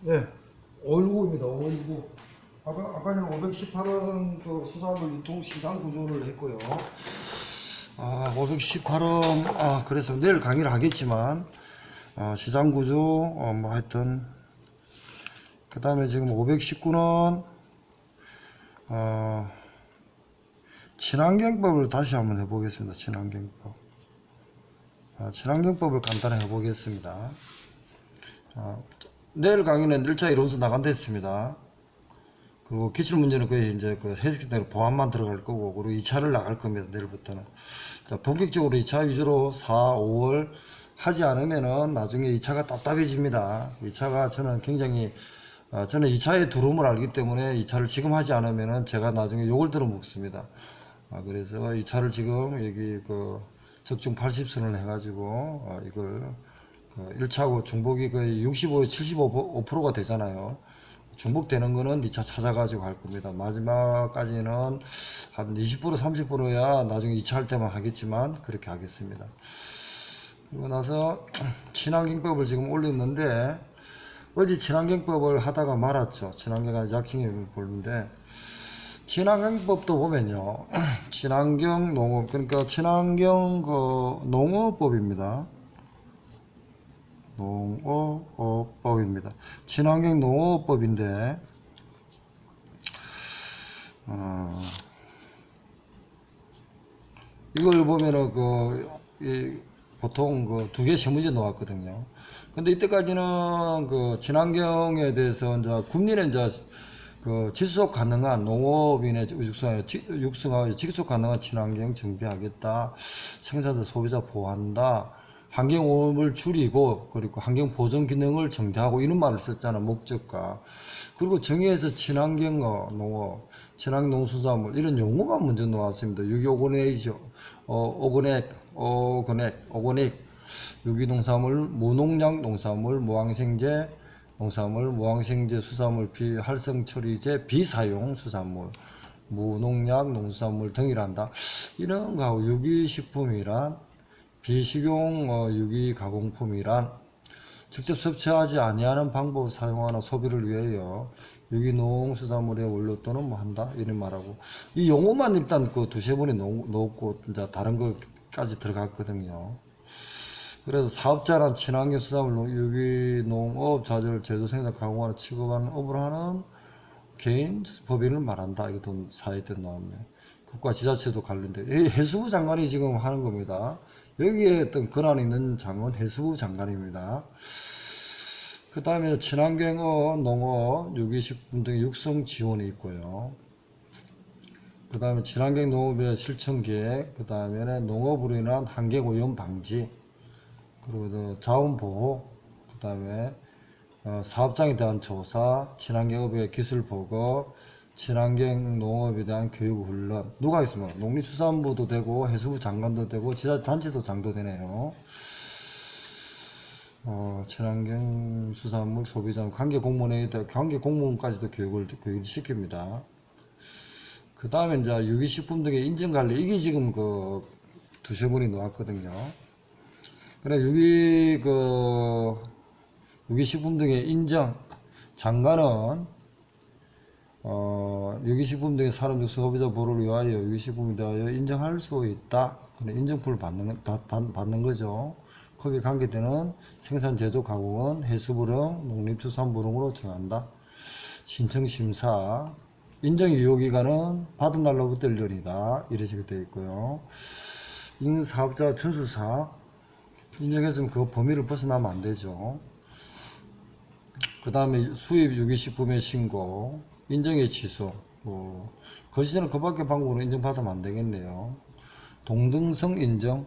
네, 519입니다. 519. 아까 아까 전에 518원 그 수산물 유통 시장 구조를 했고요. 아, 518원 아 그래서 내일 강의를 하겠지만 아, 시장 구조 어, 뭐 하여튼 그 다음에 지금 519는 어, 친환경법을 다시 한번 해보겠습니다. 친환경법. 아, 친환경법을 간단히 해보겠습니다. 아, 내일 강의는 1차 이론서 나간댔습니다. 그리고 기출 문제는 거의 이제 그 해석대로 보안만 들어갈 거고, 그리고 2차를 나갈 겁니다. 내일부터는. 자, 본격적으로 2차 위주로 4, 5월 하지 않으면은 나중에 2차가 답답해집니다. 2차가 저는 굉장히, 어, 저는 2차의 두려움을 알기 때문에 2차를 지금 하지 않으면은 제가 나중에 욕을 들어 먹습니다. 아, 그래서 2차를 지금 여기 그 적중 80선을 해가지고, 어, 이걸 그 1차고 중복이 거의 65, 75%가 되잖아요. 중복되는 거는 2차 찾아가지고 할 겁니다. 마지막까지는 한 20% 30%야 나중에 2차 할 때만 하겠지만 그렇게 하겠습니다. 그리고 나서 친환경법을 지금 올렸는데 어제 친환경법을 하다가 말았죠. 친환경가 약칭이 보는데 친환경법도 보면요. 친환경 농업 그러니까 친환경 그 농업법입니다. 농어법입니다. 친환경 농어법인데 어, 이걸 보면은 그 이, 보통 그 두 개 시문제 나왔거든요. 근데 이때까지는 그 친환경에 대해서 이제 국민의 이제 그 지속 가능한 농업인의 육성, 육성하고 지속 가능한 친환경 정비하겠다. 생산자 소비자 보호한다. 환경오염을 줄이고 그리고 환경 보존 기능을 정대하고 이런 말을 썼잖아 목적과 그리고 정의에서 친환경 어, 농업, 친환경 농수산물 이런 용어가 먼저 나왔습니다. 유기오거넥이죠. 어, 오거넥, 오거넥, 오거넥, 유기농산물, 무농약 농산물, 무항생제 농산물, 무항생제 수산물, 비활성 처리제, 비사용 수산물, 무농약 농수산물 등이란다. 이런 거하고 유기식품이란 비식용 어, 유기 가공품이란 직접 섭취하지 아니하는 방법을 사용하는 소비를 위하여 유기농 수산물의 원료 또는 뭐 한다 이런 말하고 이 용어만 일단 그 두세 번에 넣고 이제 다른 것까지 들어갔거든요. 그래서 사업자란 친환경 수산물 유기농업 자재를 제조 생산 가공하는 취급하는 업을 하는 개인 법인을 말한다. 이것도 사회 때 나왔네. 국가 지자체도 관련돼. 이 해수부 장관이 지금 하는 겁니다. 여기에 어떤 권한이 있는 장은 해수부 장관입니다. 그 다음에 친환경어, 농어, 유기식품 등의 육성 지원이 있고요. 그 다음에 친환경 농업의 실천 계획, 그 다음에는 농업으로 인한 환경 오염 방지, 그리고 또 자원 보호, 그 다음에 어, 사업장에 대한 조사, 친환경업의 기술 보고, 친환경 농업에 대한 교육 훈련 누가 있습니까? 농림수산부도 되고 해수부 장관도 되고 지자단체도 장도 되네요. 어, 친환경 수산물 소비자 관계 공무원에 대한 관계 공무원까지도 교육을 교육을 시킵니다. 그 다음에 이제 유기식품 등의 인증 관리 이게 지금 그 두세 번이 나왔거든요. 그래 유기 그 유기식품 등의 인정 장관은 어, 유기식품 등의 산업 육성 소비자 보호를 위하여 유기식품에 대하여 인정할 수 있다. 인정표를 받는, 다, 받, 받는 거죠. 거기에 관계되는 생산, 제조, 가공은 해수부령, 농림수산부령으로 정한다. 신청심사, 인정 유효기간은 받은 날로부터 1년이다. 이런 식으로 되어 있고요. 인사업자 준수사, 인정했으면 그 범위를 벗어나면 안 되죠. 그 다음에 수입 유기식품의 신고, 인정의 취소, 뭐, 그 시절은 그 밖에 방법으로 인정받으면 안 되겠네요. 동등성 인정.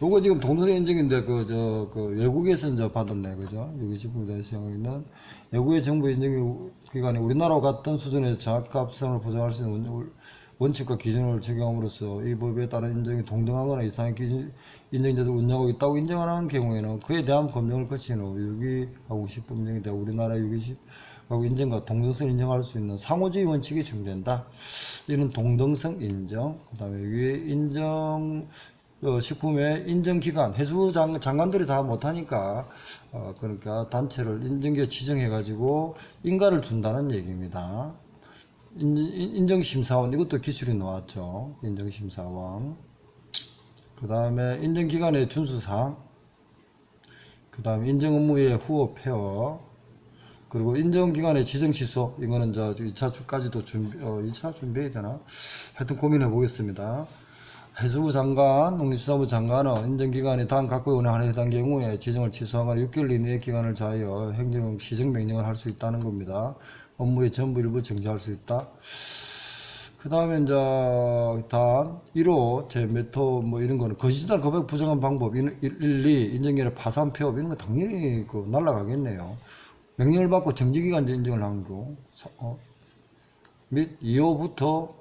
요거 지금 동등성 인정인데, 그, 저, 그, 외국에서 이제 받았네, 그죠? 유기식품에 대해서 영역는 외국의 정부 인정 기관이 우리나라와 같은 수준의 적합성을 보장할 수 있는 원칙과 기준을 적용함으로써 이 법에 따른 인정이 동등하거나 이상의 기준, 인정제도를 운영하고 있다고 인정하는 경우에는 그에 대한 검증을 거친 후 유기하고 식품 인정에 대해 우리나라 유기식하고 인정과 동등성 인정할 수 있는 상호주의 원칙이 적용된다. 이는 동등성 인정, 그 다음에 유기 인정 어, 식품의 인정기관, 해수 장, 장관들이 다 못하니까, 어, 그러니까 단체를 인정기에 지정해가지고 인가를 준다는 얘기입니다. 인정심사원, 이것도 기술이 나왔죠. 인정심사원. 그 다음에 인정기관의 준수사항, 그 다음에 인정 업무의 후업 폐업, 그리고 인정기관의 지정 취소, 이거는 저 2차 주까지도 준비, 어, 2차 준비해야 되나? 하여튼 고민해 보겠습니다. 해수부 장관, 농림수산부 장관은 인정기관이 다음 각국에 운항하는 해당 경우에 지정을 취소하거나 6개월 이내의 기간을 자하여 행정 시정 명령을 할 수 있다는 겁니다. 업무의 전부 일부 정지할 수 있다. 그 다음에 이제 단 1호 제 메토 뭐 이런 거는 거짓말 고백 부정한 방법 1, 2 인정기관의 파산 폐업 이런 거 당연히 그 날라가겠네요. 명령을 받고 정지기간 인정을 한 거. 사- 어? 및 2호부터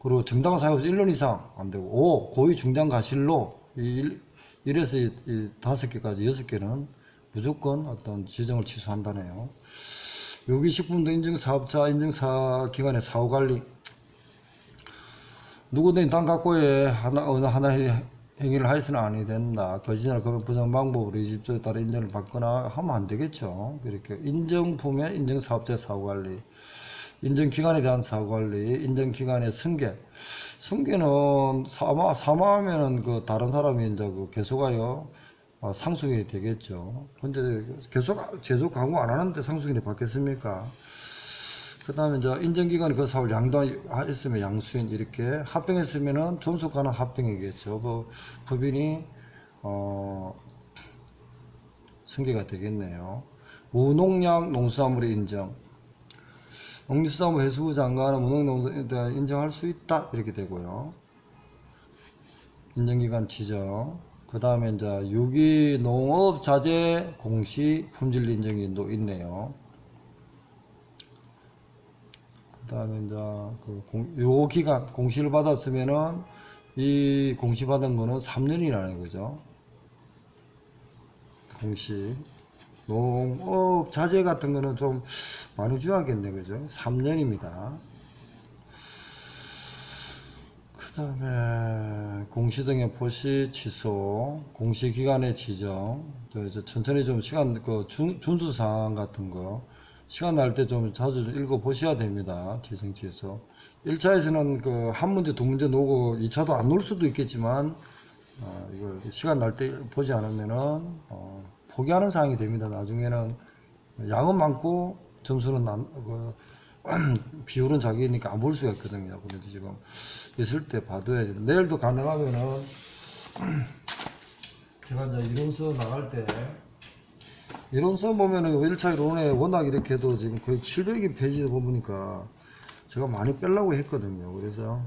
그리고 정당한 사유에서 1년 이상 안 되고 5. 고의 중대한 가실로 이 1, 에서 이, 이 5개까지 6개는 무조건 어떤 지정을 취소한다네요. 유기식품도 인증 사업자 인증 사 기관의 사후 관리 누구든 당 갖고에 하나 어느 하나의 행위를 하여서는 아니 된다. 거짓말 금액 부정 방법으로 이 집조에 따라 인정을 받거나 하면 안 되겠죠. 그렇게 인정품의 인정사업자 사후 관리, 인정기관에 대한 사후관리, 인정기관의 승계. 승계는 사마 사마하면은 그 다른 사람이 이제 그 개소가요 어, 상속이 되겠죠. 근데 계속 제조 강구 안 하는데 상속인이 받겠습니까? 그 다음에 이제 인정기관이 그 사업을 양도했으면 양수인 이렇게 합병했으면은 존속가는 합병이겠죠. 뭐 법인이 어 승계가 되겠네요. 무농약 농수산물의 인정. 농림수산부 해수부 장관은 무농농에 대한 인정할 수 있다 이렇게 되고요. 인정기관 지정. 그 다음에 이제 유기농업 자재 공시 품질 또 있네요. 그 다음에 이제 그 공, 요 기간 공시를 받았으면은 이 공시 받은 거는 3년이라는 거죠. 공시. 농업 자재 같은 거는 좀 많이 줘야겠네, 그죠? 3년입니다. 그 다음에 공시 등의 포시 취소, 공시 기간의 지정, 또 이제 천천히 좀 시간, 그 준, 준수사항 같은 거, 시간 날 때 좀 자주 좀 읽어 보셔야 됩니다. 지정 취소. 1차에서는 그 한 문제, 두 문제 놓고 2차도 안 놓을 수도 있겠지만, 어, 이걸 시간 날 때 보지 않으면은, 어, 포기하는 상황이 됩니다. 나중에는 양은 많고 점수는 안, 그, 비율은 자기니까 안 볼 수가 있거든요. 그래도 지금 있을 때 봐둬야 돼요. 내일도 가능하면은 제가 이제 이론서 나갈 때 이론서 보면은 1차 이론에 워낙 이렇게 해도 지금 거의 700여 페이지 보니까 제가 많이 빼려고 했거든요. 그래서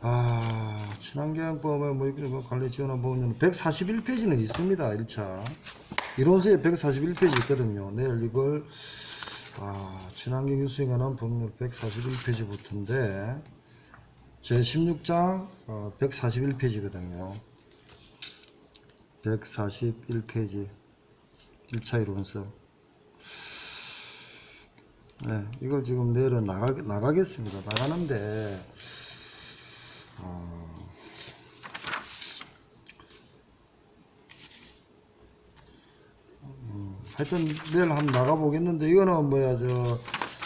아, 친환경법에 뭐 이렇게 뭐 관리 지원을 보면 141페이지는 있습니다. 1차. 이론서에 141페이지 있거든요. 내일 이걸 아, 친환경 뉴스에 관한 법률 141페이지부터인데 제 16장 어, 141페이지거든요. 141페이지 1차 이론서 네, 이걸 지금 내일은 나가, 나가겠습니다. 나가는데 어, 하여튼 내일 한번 나가보겠는데 이거는 뭐야 저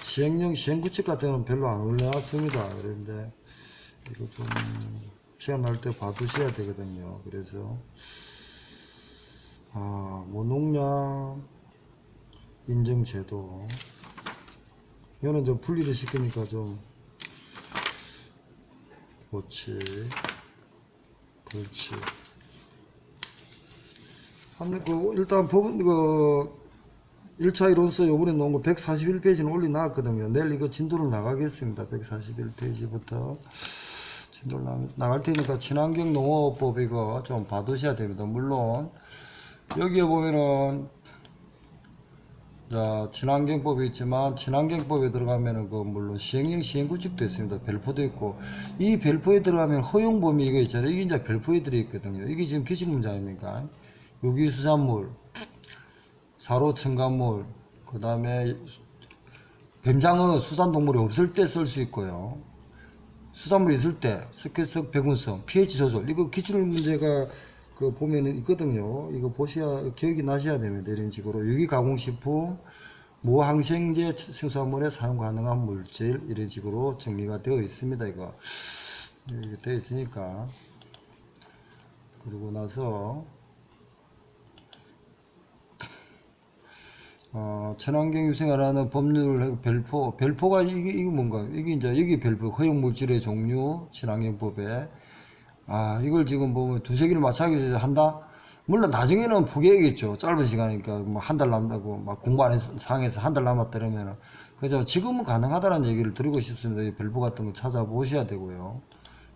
시행령 시행구칙 같은 건 별로 안 올려놨습니다. 그런데 이거 좀 시간 날 때 봐두셔야 되거든요. 그래서 아 무농약 인증 제도 이거는 좀 분리를 시키니까 좀 그렇지 그 렇지 한, 그, 일단 법은 그 1차 이론서 요번에 놓은 거 141페이지는 올려놨거든요 내일 이거 진도를 나가겠습니다 141페이지부터 진도를 나, 나갈 테니까 친환경 농업법 이거 좀 봐두셔야 됩니다 물론 여기에 보면은 자, 친환경법이 있지만 친환경법에 들어가면은 그 물론 시행령 시행구칙도 있습니다. 별표도 있고 이 별표에 들어가면 허용 범위 이거 있잖아요. 이게 이제 별표에 들어 있거든요. 이게 지금 기출 문제 아닙니까? 유기수산물, 사로 첨가물, 그 다음에 뱀장어 수산동물이 없을 때 쓸 수 있고요. 수산물이 있을 때 스케석 배군성, pH 조절 이거 기출 문제가 그 보면은 있거든요. 이거 보셔야 기억이 나셔야 됩니다. 이런 식으로 유기 가공식품, 무항생제 생수화물에 사용 가능한 물질 이런 식으로 정리가 되어 있습니다. 이거 이렇게 되어 있으니까 그리고 나서 어, 친환경 유생하라는 법률 별포 별포가 이게 이게 뭔가 이게 이제 여기 별포 허용 물질의 종류 친환경법에. 아 이걸 지금 보면 두세 개를 맞추기 위해서 한다? 물론 나중에는 포기하겠죠. 짧은 시간이니까 뭐 한 달 남다고 막 공부 안 해서 상해서 한달 그러면은. 그죠 지금은 가능하다는 얘기를 드리고 싶습니다. 이 별포 같은 거 찾아보셔야 되고요.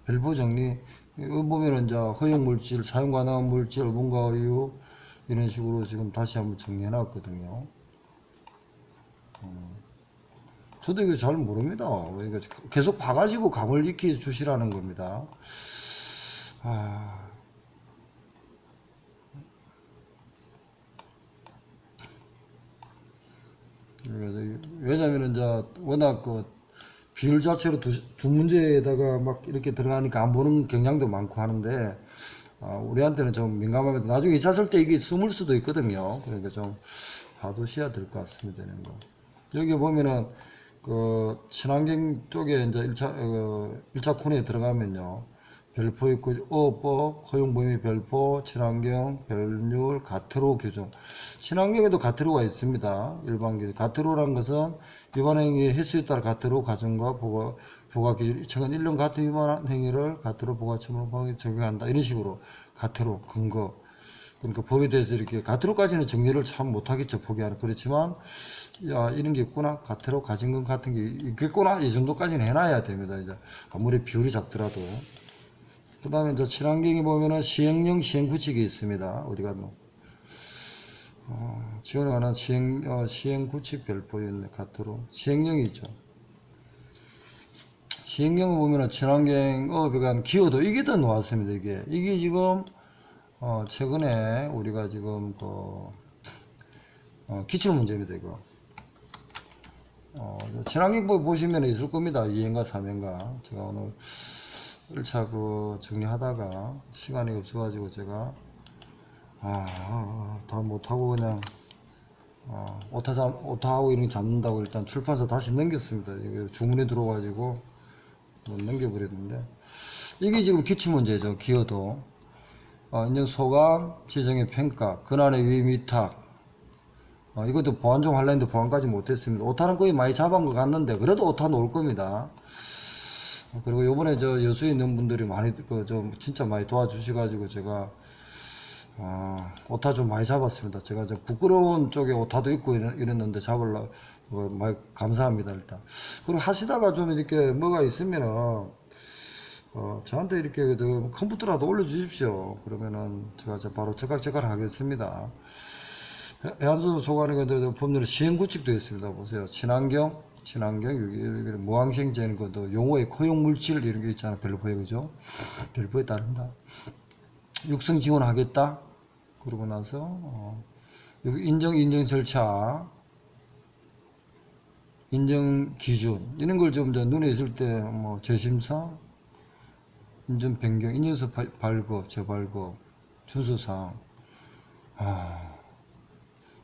별포 정리. 이거 보면은 이제 허용 물질 사용 가능한 물질 뭔가 우유 이런 식으로 지금 다시 한번 정리해 놨거든요. 저도 이거 잘 모릅니다. 그러니까 계속 봐가지고 감을 익혀 주시라는 겁니다. 아. 왜냐면은 이제 워낙 그 비율 자체로 두, 두 문제에다가 막 이렇게 들어가니까 안 보는 경향도 많고 하는데 아, 우리한테는 좀 민감합니다. 나중에 2차 쓸때 이게 숨을 수도 있거든요. 그러니까 좀 봐두셔야 될 것 같습니다. 이런 거. 여기 보면은 그 친환경 쪽에 이제 1차 어, 1차 코너에 들어가면요. 별포 있고 어법 허용 범위 별포 친환경 별률 가트로 규정 친환경에도 가트로가 있습니다. 일반 기준. 가트로란 것은 위반 행위 횟수에 따라 가트로 가정과 부가 부가 기준. 최근 1년 같은 위반 행위를 가트로 부가처분 적용한다. 이런 식으로 가트로 근거 그러니까 법에 대해서 이렇게 가트로까지는 정리를 참 못하겠죠 포기하는 그렇지만 야 이런 게 있구나 가트로 가진 것 같은 게 있겠구나 이 정도까지는 해놔야 됩니다 이제 아무리 비율이 작더라도 그 다음에 이제 친환경에 보면은 시행령 시행구칙이 있습니다. 어디 갔노? 어, 지원에 관한 시행, 어, 시행구칙 별표에 있네, 카트로. 시행령이 있죠. 시행령을 보면은 친환경업에 관한 기여도 이게 더 나왔습니다, 이게. 이게 지금, 어, 최근에 우리가 지금 그, 어, 기출 문제입니다, 이거. 어, 친환경법 보시면 있을 겁니다. 2행과 3행과. 제가 오늘 1차 그 정리하다가 시간이 없어가지고 제가 아, 다 못하고 그냥 아, 오타 잡, 오타하고 이런 거 잡는다고 일단 출판사 다시 넘겼습니다. 이게 주문이 들어가지고 뭐 넘겨버렸는데 이게 지금 기출 문제죠. 기여도 어, 인정 소감, 지정의 평가, 근한의 위임 위탁 어, 이것도 보완 좀 하려는데 보완까지 못했습니다. 오타는 거의 많이 잡은 것 같는데 그래도 오타 놓을 겁니다. 어, 그리고 요번에 저 여수에 있는 분들이 많이 그 좀 진짜 많이 도와주셔가지고 제가 아, 오타 좀 많이 잡았습니다. 제가 저 부끄러운 쪽에 오타도 있고 이랬- 이랬는데 잡을라 뭐 많이 감사합니다 일단. 그리고 하시다가 좀 이렇게 뭐가 있으면은 어, 저한테 이렇게 저 컴퓨터라도 올려주십시오. 그러면은 제가 저 바로 제각제각 하겠습니다. 해- 해안수 소관의 그 법률 시행 구칙도 있습니다. 보세요. 친환경, 친환경, 여기, 여기 무항생제는 것도 용어에 허용 물질 이런 게 있잖아. 별표에 그죠? 별표에 따른다. 육성 지원하겠다. 그러고 나서 어, 여기 인정 인정 절차, 인정 기준 이런 걸 좀 눈에 있을 때 뭐 재심사, 인정 변경, 인증서 발- 발급, 재발급, 준수사항. 아,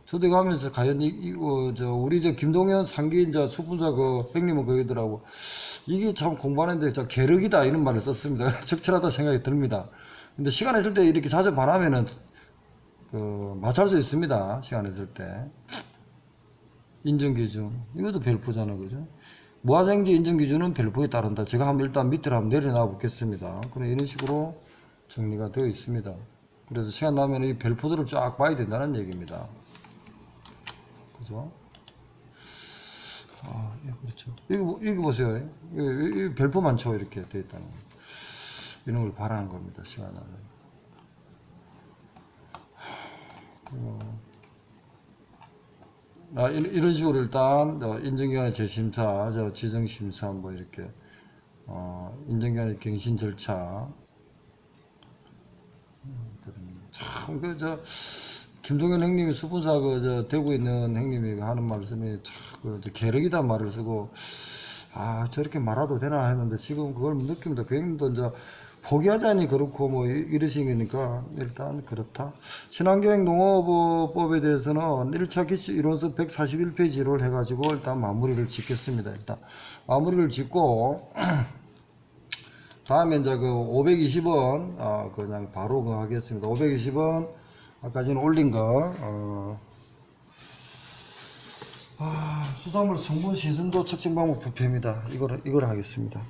저도 이거 하면서 과연 이, 이거 저 우리 저 김동현 상기인자 수분자 그 형님은 그러더라고. 이게 참 공부하는데 저 계력이다 이런 말을 썼습니다. 적절하다 생각이 듭니다. 근데 시간 있을 때 이렇게 자주 반하면은 그 맞출 수 있습니다. 시간 있을 때. 인정 기준. 이것도 별표잖아 그죠 무화생지 인정기준은 별표에 따른다 제가 한번 일단 밑으로 한번 내려놔 보겠습니다 그래 이런 식으로 정리가 되어 있습니다 그래서 시간 나면 이 별표들을 쫙 봐야 된다는 얘기입니다 그죠? 아, 예, 그렇죠. 여기, 보- 여기 보세요. 여기, 여기 별표 많죠? 이렇게 돼 있다는 거. 이런 걸 바라는 겁니다, 시간 안에. 아, 이런, 식으로 일단, 어, 인정기관의 재심사, 저 지정심사, 뭐, 이렇게, 어, 인정기관의 갱신 절차. 음, 참, 그, 저, 김동현 형님이 수분사 그저 대구에 있는 형님이 하는 말씀이 참그 계력이다 말을 쓰고 아 저렇게 말아도 되나 했는데 지금 그걸 느낍니다. 고객님도 이제 포기하자니 그렇고 뭐 이- 이러시니까 일단 그렇다. 친환경 농업법에 대해서는 1차 기초 이론서 141페이지를 해가지고 일단 마무리를 짓겠습니다. 일단 마무리를 짓고 다음에 이제 그 520원 아 그냥 바로 그 하겠습니다. 520원 아까 전에 올린 거 어. 아, 수산물 성분 시선도 측정 방법 부패입니다. 이걸 이걸 하겠습니다.